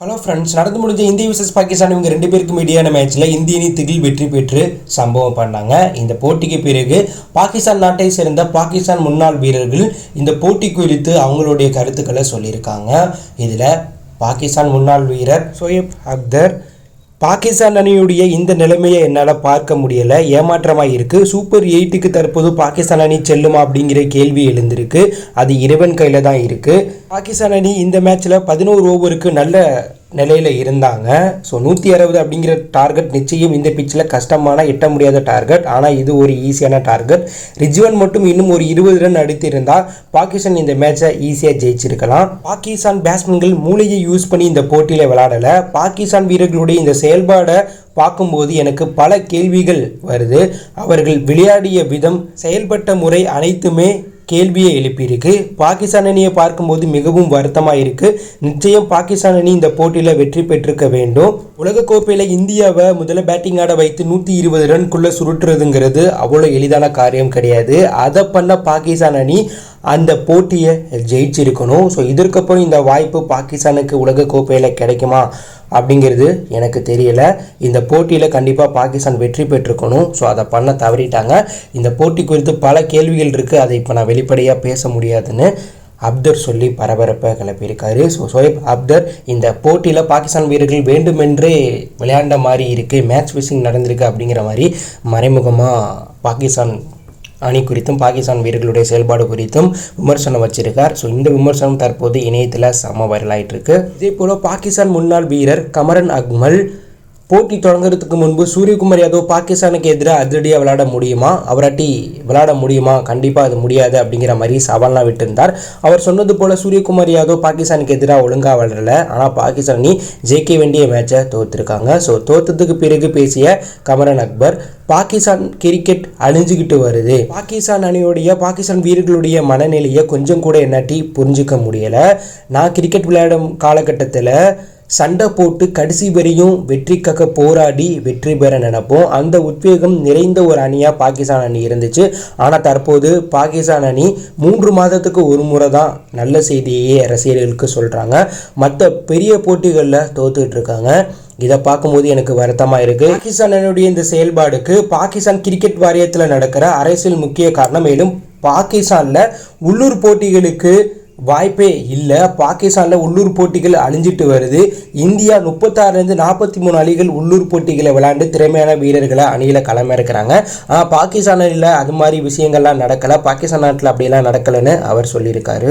Hello friends நடந்து முடிஞ்ச இந்திய விசஸ் பாகிஸ்தான் இவங்க ரெண்டு பேருக்கும் இடையான மேட்ச்சில் இந்திய அணி திகில் வெற்றி பெற்று சம்பவம் பண்ணாங்க. இந்த போட்டிக்கு பிறகு பாகிஸ்தான் நாட்டை சேர்ந்த பாகிஸ்தான் முன்னாள் வீரர்கள் இந்த போட்டி குறித்து அவங்களுடைய கருத்துக்களை சொல்லியிருக்காங்க. இதில் பாகிஸ்தான் முன்னாள் வீரர் சோயப் அக்தர் பாகிஸ்தான் அணியுடைய இந்த நிலைமையை என்னால் பார்க்க முடியலை ஏமாற்றமாக இருக்குது சூப்பர் எயிட்டுக்கு தற்போது பாகிஸ்தான் அணி செல்லுமா அப்படிங்கிற கேள்வி எழுந்திருக்கு. அது இறைவன் கையில் தான் இருக்குது பாகிஸ்தான் அணி இந்த மேட்ச்சில் பதினோரு ஓவருக்கு நல்ல நிலையில் இருந்தாங்க. ஸோ நூற்றி அறுபது அப்படிங்கிற டார்கெட் நிச்சயம் இந்த பிச்சில் கஷ்டமான எட்ட முடியாத டார்கெட் ஆனால் இது ஒரு ஈஸியான டார்கெட் ரிஜ்வன் மட்டும் இன்னும் ஒரு இருபது ரன் அடித்திருந்தால் பாகிஸ்தான் இந்த மேட்சை ஈஸியாக ஜெயிச்சிருக்கலாம். பாகிஸ்தான் பேட்ஸ்மேன்கள் மூளையை யூஸ் பண்ணி இந்த போட்டியில் விளாடலை பாகிஸ்தான் வீரர்களுடைய இந்த செயல்பாடை பார்க்கும்போது எனக்கு பல கேள்விகள் வருது. அவர்கள் விளையாடிய விதம் செயல்பட்ட முறை அனைத்துமே கேள்வியை எழுப்பியிருக்கு. பாகிஸ்தான் அணியை பார்க்கும்போது மிகவும் வருத்தமாக இருக்குது நிச்சயம் பாகிஸ்தான் அணி இந்த போட்டியில் வெற்றி பெற்றிருக்க வேண்டும். உலகக்கோப்பையில் இந்தியாவை முதல்ல பேட்டிங் ஆட வைத்து நூற்றி இருபது ரன்குள்ளே சுருட்டுறதுங்கிறது அவ்வளோ எளிதான காரியம் கிடையாது. அதை பண்ண பாகிஸ்தான் அணி அந்த போட்டியை ஜெயிச்சிருக்கணும். ஸோ இதற்கப்புறம் இந்த வாய்ப்பு பாகிஸ்தானுக்கு உலக கோப்பையில் கிடைக்குமா அப்படிங்கிறது எனக்கு தெரியல. இந்த போட்டியில் கண்டிப்பாக பாகிஸ்தான் வெற்றி பெற்றிருக்கணும். ஸோ அதை பண்ண தவறிட்டாங்க. இந்த போட்டி குறித்து பல கேள்விகள் இருக்குது அதை இப்போ நான் வெளிப்படையாக பேச முடியாதுன்னு அப்தர் சொல்லி பரபரப்பை கிளப்பியிருக்காரு. ஸோ சோயப் அப்தர் இந்த போட்டியில் பாகிஸ்தான் வீரர்கள் வேண்டுமென்றே விளையாண்ட மாதிரி இருக்குது மேட்ச் ஃபிக்ஸிங் நடந்திருக்கு அப்படிங்கிற மாதிரி மறைமுகமாக பாகிஸ்தான் அணி குறித்தும் பாகிஸ்தான் வீரர்களுடைய செயல்பாடு குறித்தும் விமர்சனம் வச்சிருக்கார். ஸோ இந்த விமர்சனம் தற்போது இணையத்தில் செம வைரலாயிட்டு இருக்கு இதே போல பாகிஸ்தான் முன்னாள் வீரர் கமரன் அக்மல் போட்டி தொடங்குறதுக்கு முன்பு சூரியகுமார் யாதவ் பாகிஸ்தானுக்கு எதிராக அதிரடியாக விளையாட முடியுமா? அவராட்டி விளையாட முடியுமா? கண்டிப்பாக அது முடியாது அப்படிங்கிற மாதிரி சவால்லாம் விட்டிருந்தார். அவர் சொன்னது போல் சூரியகுமார் யாதவ் பாகிஸ்தானுக்கு எதிராக ஒழுங்காக விளையாடல. ஆனால் பாகிஸ்தான் அணி ஜெயிக்க வேண்டிய மேட்சை தோத்துருக்காங்க. ஸோ தோத்ததுக்கு பிறகு பேசிய கமரன் அக்பர் பாகிஸ்தான் கிரிக்கெட் அழிஞ்சுக்கிட்டு வருது. பாகிஸ்தான் அணியுடைய பாகிஸ்தான் வீரர்களுடைய மனநிலையை கொஞ்சம் கூட என்னாட்டி புரிஞ்சுக்க முடியலை. நான் கிரிக்கெட் விளையாடும் காலகட்டத்தில் சண்டை போட்டு கடைசி வரையும் வெற்றிக்காக போராடி வெற்றி பெற நினைப்போம். அந்த உத்வேகம் நிறைந்த ஒரு அணியாக பாகிஸ்தான் அணி இருந்துச்சு. ஆனால் தற்போது பாகிஸ்தான் அணி மூன்று மாதத்துக்கு ஒரு முறை தான் நல்ல செய்தியே ரசிகர்களுக்கு சொல்கிறாங்க மற்ற பெரிய போட்டிகளில் தோத்துட்டு இருக்காங்க. இதை பார்க்கும்போது எனக்கு வருத்தமாக இருக்குது பாகிஸ்தான் இந்த செயல்பாடுக்கு பாகிஸ்தான் கிரிக்கெட் வாரியத்தில் நடக்கிற அரசியல் முக்கிய காரணம் மேலும் பாகிஸ்தானில் உள்ளூர் போட்டிகளுக்கு வாய்ப்பே இல்லை. பாகிஸ்தானில் உள்ளூர் போட்டிகள் அழிஞ்சிட்டு வருது. இந்தியா முப்பத்தாறுலேருந்து நாற்பத்தி மூணு அணிகள் உள்ளூர் போட்டிகளை விளையாண்டு திறமையான வீரர்களை அணியில் களமிறக்கிறாங்க. ஆனால் பாகிஸ்தானில் அது மாதிரி விஷயங்கள்லாம் நடக்கலை. பாகிஸ்தான் நாட்டில் அப்படியெல்லாம் நடக்கலைன்னு அவர் சொல்லியிருக்காரு.